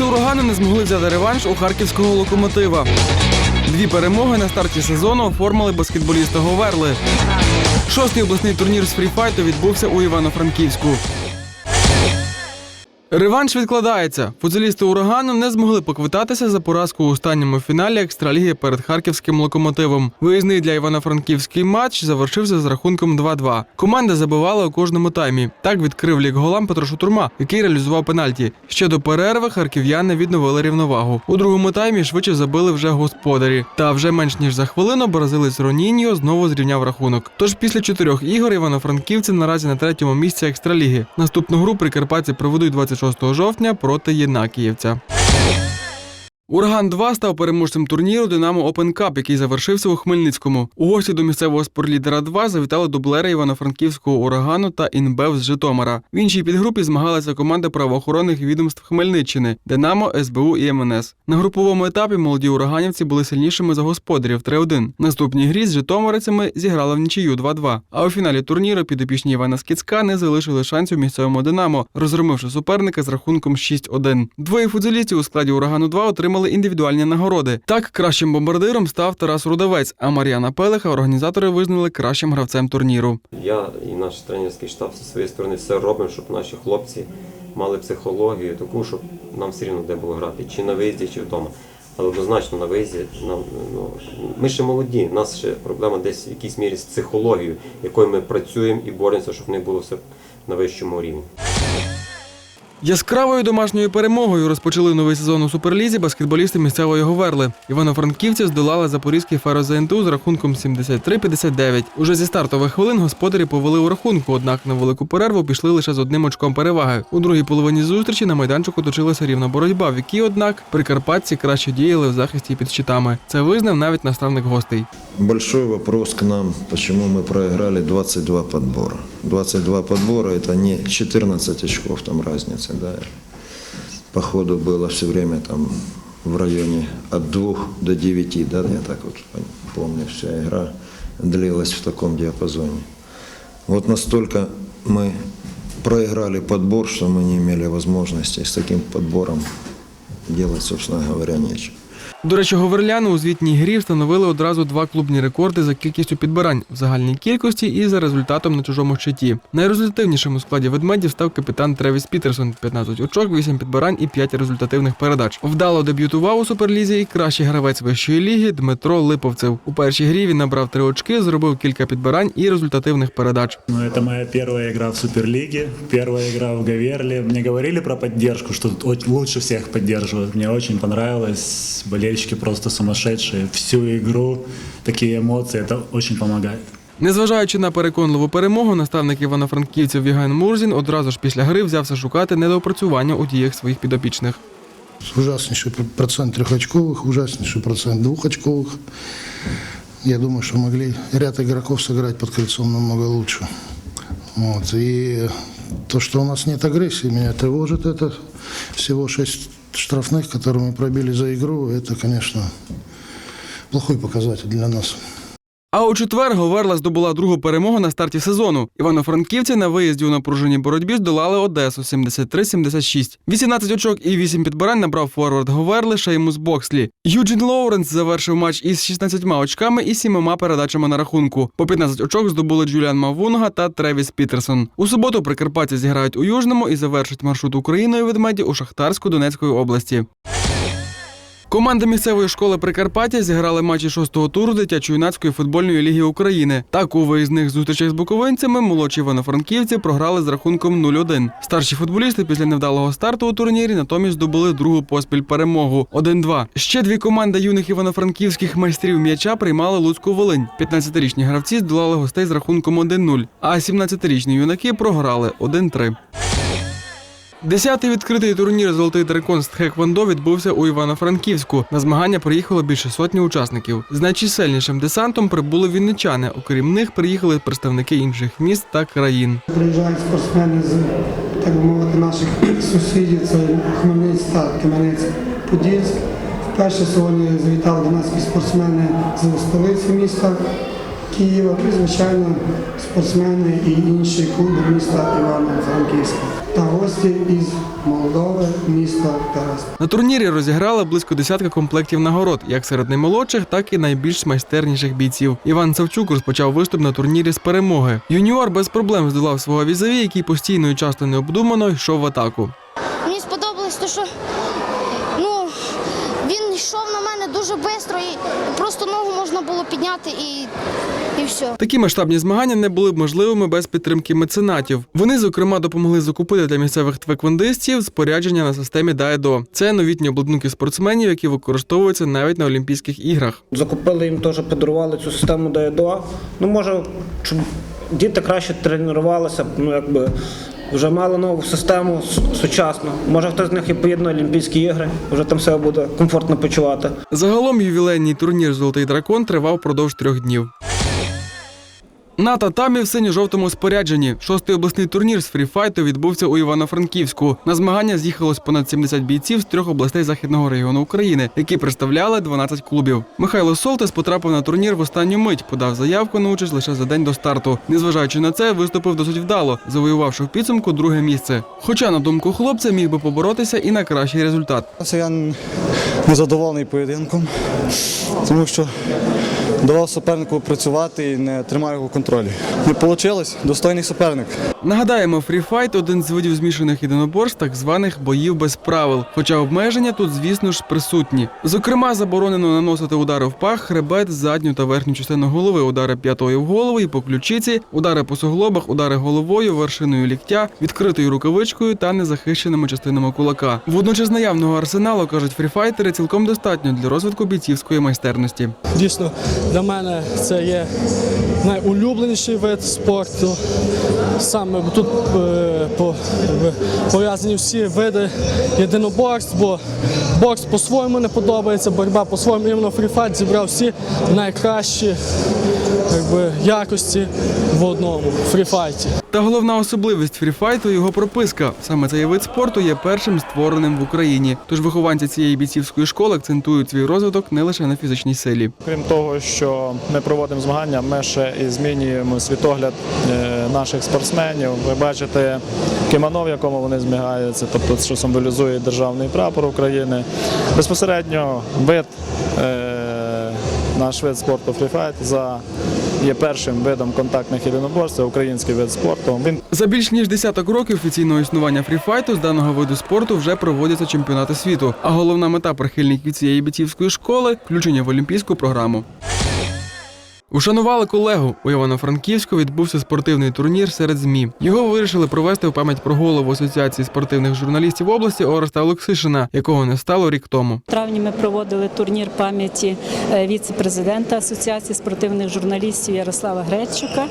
урагану не змогли взяти реванш у харківського локомотива. Дві перемоги на старті сезону оформили баскетболісти Говерли. Шостий обласний турнір з фріфайту відбувся у Івано-Франківську. Реванш відкладається. Футболісти урагану не змогли поквитатися за поразку у останньому фіналі екстраліги перед харківським локомотивом. Виїзний для Івано-Франківський матч завершився з рахунком 2-2. Команда забивала у кожному таймі. Так відкрив лік голам Петро Шутурма, який реалізував пенальті. Ще до перерви харків'яни відновили рівновагу. У другому таймі швидше забили вже господарі. Та вже менш ніж за хвилину бразилець Роніньо знову зрівняв рахунок. Тож після чотирьох ігор івано-франківці наразі на третьому місці екстраліги. Наступну гру прикарпатці проведуть 26 жовтня проти Єнакіївця. Ураган 2 став переможцем турніру Динамо Опен Кап, який завершився у Хмельницькому. У гості до місцевого спортлідера 2 завітали дублери Івано-Франківського урагану та Інбев з Житомира. В іншій підгрупі змагалася команда правоохоронних відомств Хмельниччини Динамо, СБУ і МНС. На груповому етапі молоді ураганівці були сильнішими за господарів 3-1. В наступній грі з житомирицями зіграли в нічию 2-2. А у фіналі турніру підопічні Івана Скіцька не залишили шансів місцевому Динамо, розгромивши суперника з рахунком 6-1. Двоє футболістів у складі урагану 2 отримали індивідуальні нагороди. Так, кращим бомбардиром став Тарас Рудовець, а Мар'яна Пелеха організатори визнали кращим гравцем турніру. Я і наш тренерський штаб зі своєї сторони все робимо, щоб наші хлопці мали психологію таку, щоб нам все рівно де було грати, чи на виїзді, чи вдома. Але однозначно на виїзді нам ну ми ще молоді. У нас ще проблема десь в якійсь мірі з психологією, якою ми працюємо і боремося, щоб в них було все на вищому рівні. Яскравою домашньою перемогою розпочали новий сезон у суперлізі баскетболісти місцевої Говерли. Івано-Франківці здолали запорізький ферозенту з рахунком 73-59. Уже зі стартових хвилин господарі повели у рахунку, однак на велику перерву пішли лише з одним очком переваги. У другій половині зустрічі на майданчику точилася рівна боротьба, в якій, однак, прикарпатці краще діяли в захисті під щитами. Це визнав навіть наставник гостей. Большой вопрос к нам, почему мы проиграли 22 подбора. 22 подбора это не 14 очков там разница, да. По ходу было все время там в районе от 2 до 9, да, я так вот помню, вся игра длилась в таком диапазоне. Вот настолько мы проиграли подбор, что мы не имели возможности с таким подбором делать, собственно говоря, нечего. До речі, говерляни у звітній грі встановили одразу два клубні рекорди за кількістю підбирань в загальній кількості і за результатом на чужому щиті. Найрезультативнішим у складі ведмедів став капітан Тревіс Пітерсон 15 очок, 8 підбирань і 5 результативних передач. Вдало дебютував у суперлізі і кращий гравець вищої ліги Дмитро Липовцев. У першій грі він набрав 3 очки, зробив кілька підбирань і результативних передач. Ну, это моя первая игра в Суперлиге, первая игра в Гаверле. Мне говорили про поддержку, что тут лучше всех поддерживают. Мне очень понравилось Болельщики просто сумасшедшие. Всю игру такие эмоции, это очень помогает. Незважаючи на переконливу перемогу, наставник Івано-Франківців Євген Мурзін одразу ж після гри взявся шукати недоопрацювання у діях своїх підопічних. Ужаснейший процент трехочковых, ужаснейший процент двухочковых. Я думаю, что могли ряд игроков сыграть под кольцом намного лучше. Вот. И то, что у нас нет агрессии, меня тревожит это. Всего шесть штрафных, которые мы пробили за игру, это, конечно, плохой показатель для нас. А у четвер Говерла здобула другу перемогу на старті сезону. Івано-Франківці на виїзді у напруженій боротьбі здолали Одесу 73-76. 18 очок і 8 підбирань набрав форвард Говерли Шеймус Бокслі. Юджин Лоуренс завершив матч із 16 очками і 7 передачами на рахунку. По 15 очок здобули Джуліан Мавунга та Тревіс Пітерсон. У суботу Прикарпаття зіграють у Южному і завершать маршрут Україною ведмеді у Шахтарську Донецької області. Команда місцевої школи Прикарпаття зіграли матчі шостого туру дитячо-юнацької футбольної ліги України. Так у виїзних зустрічах з буковинцями молодші івано-франківці програли з рахунком 0-1. Старші футболісти після невдалого старту у турнірі натомість здобули другу поспіль перемогу 1-2. Ще дві команди юних івано-франківських майстрів м'яча приймали Луцьку Волинь. 15-річні гравці здолали гостей з рахунком 1-0, а 17-річні юнаки програли 1-3. Десятий відкритий турнір Золотий дракон з Тхеквондо відбувся у Івано-Франківську. На змагання приїхало більше сотні учасників. З найчисельнішим десантом прибули вінничани. Окрім них приїхали представники інших міст та країн. Приїжджають спортсмени з, так мовити, наших сусідів, це Хмельницьк та Кам'янець-Подільськ. Вперше сьогодні завітали до нас спортсмени з столиці міста. Києва, і, звичайно, спортсмени і інші клуби міста Івано-Франківська та гості із Молдови, міста Тарас. На турнірі розіграли близько десятка комплектів нагород, як серед наймолодших, так і найбільш майстерніших бійців. Іван Савчук розпочав виступ на турнірі з перемоги. Юніор без проблем здолав свого візаві, який постійно і часто необдумано йшов в атаку. Мені сподобалось те, що ну, він йшов на мене дуже швидко і просто ногу можна було підняти і, і все. Такі масштабні змагання не були б можливими без підтримки меценатів. Вони, зокрема, допомогли закупити для місцевих твеквондистів спорядження на системі Даедо. Це новітні обладунки спортсменів, які використовуються навіть на Олімпійських іграх. Закупили їм теж, подарували цю систему ДАЕДО. Ну, може, щоб діти краще тренувалися, ну якби вже мали нову систему сучасну. Може, хтось з них і поєднує Олімпійські ігри, вже там себе буде комфортно почувати. Загалом ювілейний турнір Золотий дракон тривав впродовж трьох днів. На татамі в синьо-жовтому спорядженні. Шостий обласний турнір з фріфайту відбувся у Івано-Франківську. На змагання з'їхалось понад 70 бійців з трьох областей західного регіону України, які представляли 12 клубів. Михайло Солтес потрапив на турнір в останню мить, подав заявку на участь лише за день до старту. Незважаючи на це, виступив досить вдало, завоювавши в підсумку друге місце. Хоча, на думку хлопця, міг би поборотися і на кращий результат. Я незадоволений поєдинком, тому що давав супернику працювати і не тримав його в контролі. Не вийшло, достойний суперник. Нагадаємо, фріфайт один з видів змішаних єдиноборств, так званих боїв без правил. Хоча обмеження тут, звісно ж, присутні. Зокрема, заборонено наносити удари в пах, хребет, задню та верхню частину голови, удари п'ятою в голову і по ключиці, удари по суглобах, удари головою, вершиною ліктя, відкритою рукавичкою та незахищеними частинами кулака. Водночас наявного арсеналу кажуть фріфайтери цілком достатньо для розвитку бійцівської майстерності. Дійсно, для мене це є найулюбленіший вид спорту. Саме тут е, пов'язані всі види єдиноборств, бо бокс по-своєму не подобається, боротьба по-своєму іменно фріфайт зібрав всі найкращі якби, якості в одному фріфайті. Та головна особливість фріфайту його прописка. Саме цей вид спорту є першим створеним в Україні. Тож вихованці цієї бійцівської школи акцентують свій розвиток не лише на фізичній силі. Крім того, що ми проводимо змагання, ми ще і змінюємо світогляд е, наших спортсменів. Ви бачите кимоно, в якому вони змагаються, тобто що символізує державний прапор України. Безпосередньо вид, е, наш вид спорту фріфайт за є першим видом контактних єдиноборств, український вид спорту. Він За більш ніж десяток років офіційного існування фріфайту з даного виду спорту вже проводяться чемпіонати світу. А головна мета прихильників цієї бітівської школи включення в олімпійську програму. Ушанували колегу. У Івано-Франківську відбувся спортивний турнір серед ЗМІ. Його вирішили провести в пам'ять про голову Асоціації спортивних журналістів області Ореста Олексишина, якого не стало рік тому. В травні ми проводили турнір пам'яті е, віце-президента Асоціації спортивних журналістів Ярослава Гречука.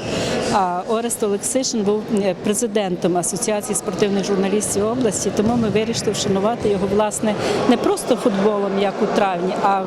А Орест Олексишин був е, президентом Асоціації спортивних журналістів області. Тому ми вирішили вшанувати його власне не просто футболом, як у травні, а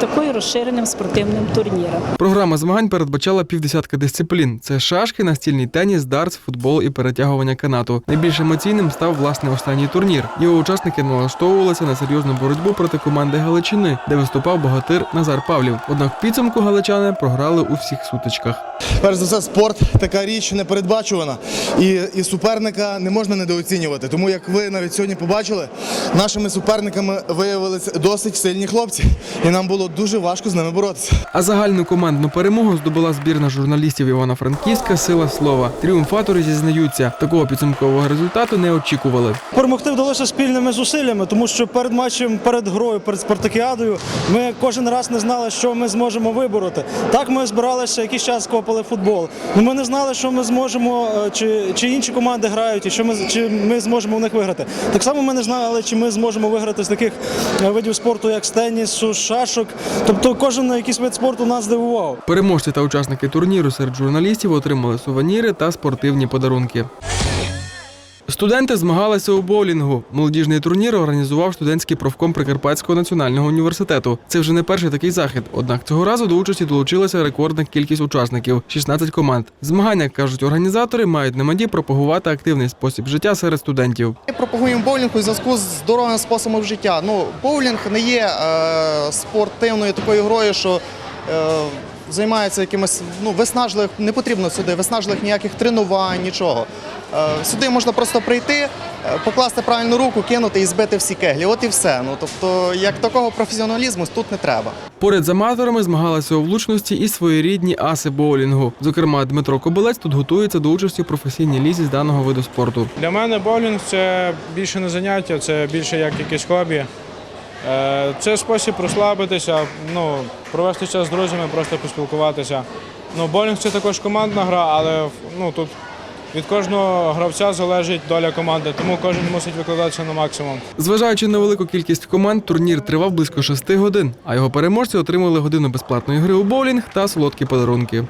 такою розширеним спортивним турніром. Програма змагань передбачала півдесятка дисциплін: це шашки, настільний теніс, дартс, футбол і перетягування канату. Найбільш емоційним став власне останній турнір. Його учасники налаштовувалися на серйозну боротьбу проти команди Галичини, де виступав богатир Назар Павлів. Однак в підсумку галичани програли у всіх сутичках. Перш за все, спорт така річ непередбачувана, і, і суперника не можна недооцінювати. Тому як ви навіть сьогодні побачили, нашими суперниками виявилися досить сильні хлопці, і нам було дуже важко з ними боротися. А загальну командну перемогу здобула збірна журналістів Івано-Франківська Сила слова. Тріумфатори зізнаються, такого підсумкового результату не очікували. Перемогти вдалося спільними зусиллями, тому що перед матчем, перед грою, перед спартакіадою ми кожен раз не знали, що ми зможемо вибороти. Так ми збиралися якийсь час копали футбол. Ну ми не знали, що ми зможемо, е, чи, чи інші команди грають, і що ми чи ми зможемо в них виграти. Так само ми не знали, чи ми зможемо виграти з таких е, видів спорту, як з тенісу, шашок. Тобто кожен якийсь вид спорту нас здивував. Переможці та учасники турніру серед журналістів отримали сувеніри та спортивні подарунки. Студенти змагалися у боулінгу. Молодіжний турнір організував студентський профком Прикарпатського національного університету. Це вже не перший такий захід. Однак цього разу до участі долучилася рекордна кількість учасників 16 команд. Змагання кажуть організатори, мають на меті пропагувати активний спосіб життя серед студентів. Ми пропагуємо боулінг у зв'язку з здоровим способом життя. Ну, боулінг не є е, спортивною такою грою, що е, займаються якимось ну, виснажливих, не потрібно сюди виснажливих ніяких тренувань, нічого. Е, Сюди можна просто прийти, е, покласти правильну руку, кинути і збити всі кеглі. От і все. Ну тобто, як такого професіоналізму тут не треба. Поряд з аматорами змагалися у влучності і своєрідні аси боулінгу. Зокрема, Дмитро Кобилець тут готується до участі в професійній лізі з даного виду спорту. Для мене боулінг це більше не заняття, це більше як якесь хобі. Е, Це спосіб розслабитися, ну, провести час з друзями, просто поспілкуватися. Ну, боулінг це також командна гра, але ну, тут від кожного гравця залежить доля команди, тому кожен мусить викладатися на максимум. Зважаючи на велику кількість команд, турнір тривав близько шести годин, а його переможці отримали годину безплатної гри у боулінг та солодкі подарунки.